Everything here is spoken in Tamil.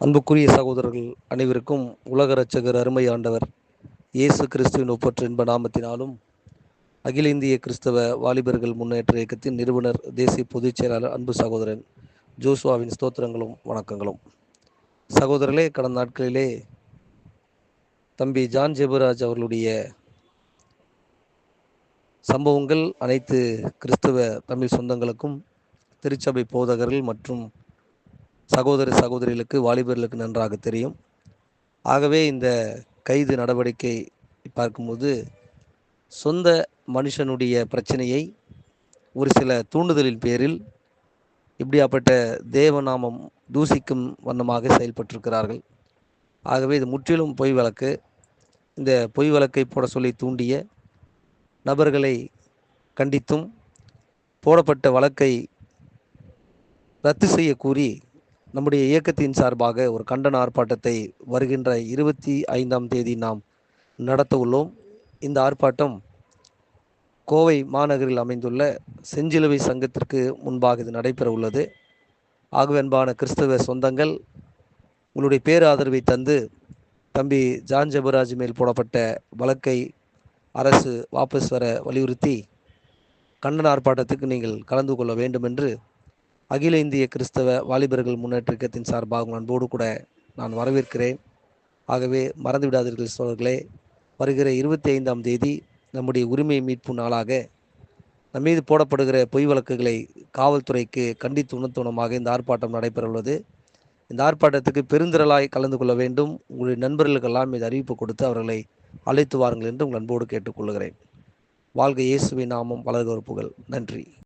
அன்புக்குரிய சகோதரர்கள் அனைவருக்கும் உலக ரட்சகர் அருமை ஆண்டவர் இயேசு கிறிஸ்துவின் ஒப்பற்ற என்ப நாமத்தினாலும் அகில இந்திய கிறிஸ்தவ வாலிபர்கள் முன்னேற்ற இயக்கத்தின் நிறுவனர் தேசிய பொதுச் செயலாளர் அன்பு சகோதரன் ஜோஸ்வாவின் ஸ்தோத்திரங்களும் வணக்கங்களும். சகோதரர்களே கடந்த நாட்களிலே தம்பி ஜான் ஜெபராஜ் அவர்களுடைய சம்பவங்கள் அனைத்து கிறிஸ்தவ தமிழ் சொந்தங்களுக்கும் திருச்சபை போதகர்கள் மற்றும் சகோதர சகோதரிகளுக்கு வாலிபர்களுக்கு நன்றாக தெரியும். ஆகவே இந்த கைது நடவடிக்கை பார்க்கும்போது சொந்த மனுஷனுடைய பிரச்சனையை ஒரு சில தூண்டுதலின் பேரில் இப்படியாப்பட்ட தேவநாமம் தூசிக்கும் வண்ணமாக செயல்பட்டிருக்கிறார்கள். ஆகவே இது முற்றிலும் பொய் வழக்கு. இந்த பொய் வழக்கை போட சொல்லி தூண்டிய நபர்களை கண்டித்தும் போடப்பட்ட வழக்கை ரத்து செய்ய கூறி நம்முடைய இயக்கத்தின் சார்பாக ஒரு கண்டன ஆர்ப்பாட்டத்தை வருகின்ற இருபத்தி ஐந்தாம் தேதி நாம் நடத்த உள்ளோம். இந்த ஆர்ப்பாட்டம் கோவை மாநகரில் அமைந்துள்ள செஞ்சிலுவை சங்கத்திற்கு முன்பாக இது நடைபெற உள்ளது. ஆகவென்பான கிறிஸ்தவ சொந்தங்கள் உங்களுடைய பேராதரவை தந்து தம்பி ஜான் ஜபராஜ் மேல் போடப்பட்ட வழக்கை அரசு வாபஸ் வர வலியுறுத்தி கண்டன ஆர்ப்பாட்டத்துக்கு நீங்கள் கலந்து கொள்ள வேண்டும் என்று அகில இந்திய கிறிஸ்தவ வாலிபர்கள் முன்னேற்ற இயக்கத்தின் சார்பாக அன்போடு கூட நான் வரவேற்கிறேன். ஆகவே மறந்துவிடாதீர்கள் சோழர்களே வருகிற இருபத்தி ஐந்தாம் தேதி நம்முடைய உரிமை மீட்பு நாளாக நம் மீது போடப்படுகிற பொய் வழக்குகளை காவல்துறைக்கு கண்டித்து உணத்துணமாக இந்த ஆர்ப்பாட்டம் நடைபெறவுள்ளது. இந்த ஆர்ப்பாட்டத்துக்கு பெருந்திரளாய் கலந்து கொள்ள வேண்டும். உங்களுடைய நண்பர்களுக்கெல்லாம் இது அறிவிப்பு கொடுத்து அவர்களை அழைத்து வாருங்கள் என்று உங்கள் அன்போடு கேட்டுக்கொள்கிறேன் வாழ்க இயேசுவின் நாமம் வளர்க புகழ். நன்றி.